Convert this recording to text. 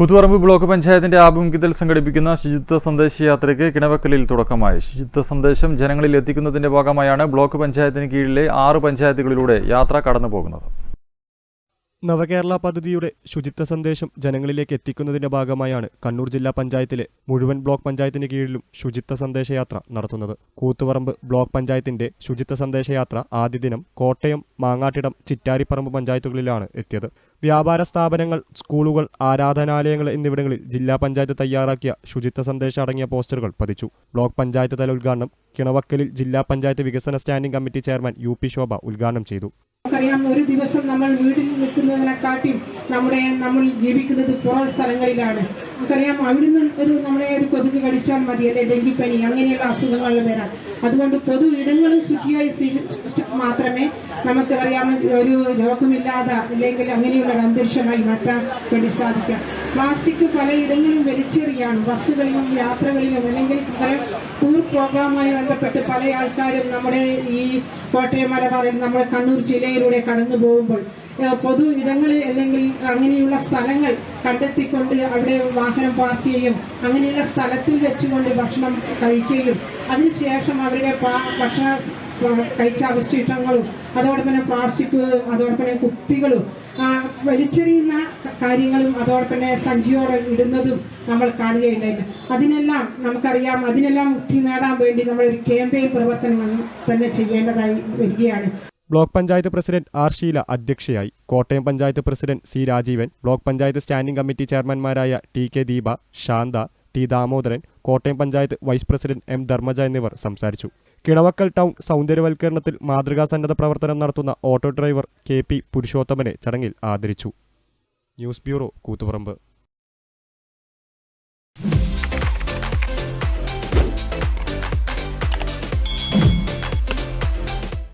Koothuparamba block പഞ്ചായത്തിന്റെ ആഭിമുഖ്യത്തിൽ സംഘടിപ്പിക്കുന്ന ശുചിത്വ സന്ദേശ യാത്രയ്ക്ക് കിണവക്കലിൽ തുടക്കമായി. ശുചിത്വ സന്ദേശം ജനങ്ങളിൽ എത്തിക്കുന്നതിന്റെ ഭാഗമായാണ് ബ്ലോക്ക് പഞ്ചായത്തിന് കീഴിലെ ആറ് പഞ്ചായത്തുകളിലൂടെ യാത്ര കടന്നു പോകുന്നത് നവകേരള പദ്ധതിയുടെ ശുചിത്വ സന്ദേശം ജനങ്ങളിലേക്ക് എത്തിക്കുന്നതിന്റെ ഭാഗമായാണ് കണ്ണൂർ ജില്ലാ പഞ്ചായത്തിലെ മുഴുവൻ ബ്ലോക്ക് പഞ്ചായത്തിന് കീഴിലും ശുചിത്വ സന്ദേശയാത്ര നടത്തുന്നത്. കൂത്തുപറമ്പ് ബ്ലോക്ക് പഞ്ചായത്തിന്റെ ശുചിത്വ സന്ദേശയാത്ര ആദ്യ ദിനം കോട്ടയം മാങ്ങാട്ടിടം ചിറ്റാരിപ്പറമ്പ് പഞ്ചായത്തുകളിലാണ് എത്തിയത്. വ്യാപാര സ്ഥാപനങ്ങൾ സ്കൂളുകൾ ആരാധനാലയങ്ങൾ എന്നിവിടങ്ങളിൽ ജില്ലാ പഞ്ചായത്ത് തയ്യാറാക്കിയ ശുചിത്വ സന്ദേശം അടങ്ങിയ പോസ്റ്ററുകൾ പതിച്ചു. ബ്ലോക്ക് പഞ്ചായത്ത് തല ഉദ്ഘാടനം കിണവക്കലിൽ ജില്ലാ പഞ്ചായത്ത് വികസന standing committee chairman U P Shobha ഉദ്ഘാടനം ചെയ്തു. നമുക്കറിയാം ഒരു ദിവസം നമ്മൾ വീട്ടിൽ നിൽക്കുന്നതിനെക്കാട്ടിയും നമ്മുടെ നമ്മൾ ജീവിക്കുന്നത് പുറം സ്ഥലങ്ങളിലാണ്. നമുക്കറിയാം അവിടുന്ന് ഒരു നമ്മളെ ഒരു കൊതുക് കടിച്ചാൽ മതി അല്ലെ ഡെങ്കിപ്പനി അങ്ങനെയുള്ള അസുഖങ്ങൾ വരാം അതുകൊണ്ട് പൊതു ഇടങ്ങളും ശുചിയായി മാത്രമേ നമുക്ക് അറിയാം ഒരു രോഗമില്ലാതെ അല്ലെങ്കിൽ അങ്ങനെയുള്ള ഒരു അന്തരീക്ഷമായി മാറ്റാൻ വേണ്ടി സാധിക്കാം. പ്ലാസ്റ്റിക് പലയിടങ്ങളും വലിച്ചെറിയാണ്. ബസ്സുകളിലും യാത്രകളിലും അല്ലെങ്കിൽ പ്രോഗ്രാമുമായി ബന്ധപ്പെട്ട് പല ആൾക്കാരും നമ്മുടെ ഈ കോട്ടയം മലബാറിൽ നമ്മുടെ കണ്ണൂർ ജില്ലയിലൂടെ കടന്നു പോകുമ്പോൾ പൊതു ഇടങ്ങളിൽ അല്ലെങ്കിൽ അങ്ങനെയുള്ള സ്ഥലങ്ങൾ കണ്ടെത്തിക്കൊണ്ട് അവിടെ വാഹനം പാർക്ക് ചെയ്യും അങ്ങനെയുള്ള സ്ഥലത്തിൽ വെച്ചുകൊണ്ട് ഭക്ഷണം കഴിക്കുകയും അതിനുശേഷം അവരുടെ ഭക്ഷണ കഴിച്ച അവശിഷ്ടങ്ങളും അതോടൊപ്പം തന്നെ പ്ലാസ്റ്റിക് അതോടൊപ്പം തന്നെ കുപ്പികളും വലിച്ചെറിയുന്ന കാര്യങ്ങളും അതോടൊപ്പം തന്നെ സഞ്ചിയോടെ ഇടുന്നതും നമ്മൾ കാണുകയുണ്ടായിരുന്നു അതിനെല്ലാം നമുക്കറിയാം അതിനെല്ലാം മുക്തി നേടാൻ വേണ്ടി നമ്മൾ ഒരു ക്യാമ്പയിൻ പ്രവർത്തനങ്ങൾ തന്നെ ചെയ്യേണ്ടതായി വരികയാണ്. Block panchayat president R Sheela അധ്യക്ഷയായി. Kottayam panchayat president C Rajeevan block panchayat standing committee ചെയർമാൻമാരായ T K Deepa Shantha T Damodaran Kottayam panchayat vice president M Dharmaja എന്നിവർ സംസാരിച്ചു. കിണവക്കൽ ടൗൺ സൗന്ദര്യവൽക്കരണത്തിൽ മാതൃകാ സന്നദ്ധ പ്രവർത്തനം നടത്തുന്ന ഓട്ടോ ഡ്രൈവർ കെ പി പുരുഷോത്തമനെ ചടങ്ങിൽ ആദരിച്ചു. News bureau Koothuparamba.